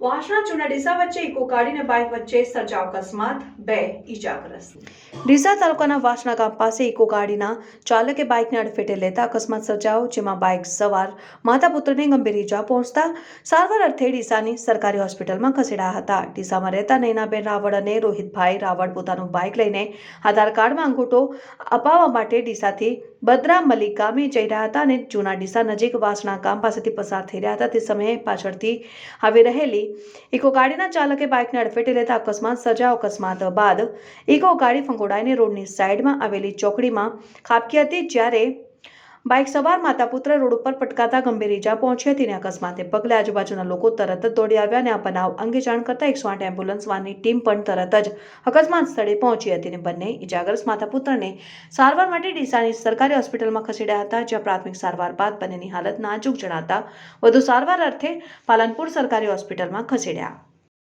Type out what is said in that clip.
વાસણા જૂના ડીસા વચ્ચે ઇકો ગાડી બાઇક વચ્ચે સર્જાવ અકસ્માત, બે ઈજાગ્રસ્ત. ડીસા તાલુકાના વાસણા ગામ પાસે ઇકો ગાડીના ચાલકે બાઇકને અડફેટે લેતા અકસ્માત સર્જાયો, જેમાં બાઇક સવાર, માતા પુત્રને ગંભીર ઈજા પહોંચતા સારવાર અર્થે ડીસાની સરકારી હોસ્પિટલમાં ખસેડાયા હતા. ડીસામાં રહેતા નૈનાબેન રાવળ અને રોહિતભાઈ રાવળ પોતાનું બાઇક લઈને આધાર કાર્ડમાં અંગૂઠો અપાવવા માટે ડીસાથી બદ્રા મલિક ગામે જઈ રહ્યા હતા અને જૂના ડીસા નજીક વાસણા ગામ પાસેથી પસાર થઈ રહ્યા હતા. તે સમયે પાછળથી આવી રહેલી ઇકો ગાડીના ચાલકે બાઇકને અડફેટે લેતા અકસ્માત સર્જાયો. અકસ્માત બાદ ઇકો ગાડી ફંગોડાઈને રોડની સાઈડમાં આવેલી ચોકડીમાં ખાબકી હતી જ્યારે બાઇક સવાર માતા પુત્ર રોડ ઉપર પટકાતા ગંભીર ઈજા પહોંચી હતી અને અકસ્માતે પગલે આજુબાજુના લોકો તરત જ દોડી આવ્યા અને આ બનાવ અંગે જાણ કરતા એકસો આઠ એમ્બ્યુલન્સ ટીમ પણ તરત જ અકસ્માત સ્થળે પહોંચી હતી અને બંને ઇજાગ્રસ્ત માતા પુત્રને સારવાર માટે ડીસાની સરકારી હોસ્પિટલમાં ખસેડ્યા હતા, જ્યાં પ્રાથમિક સારવાર બાદ બંનેની હાલત નાજુક જણાતા વધુ સારવાર અર્થે પાલનપુર સરકારી હોસ્પિટલમાં ખસેડ્યા.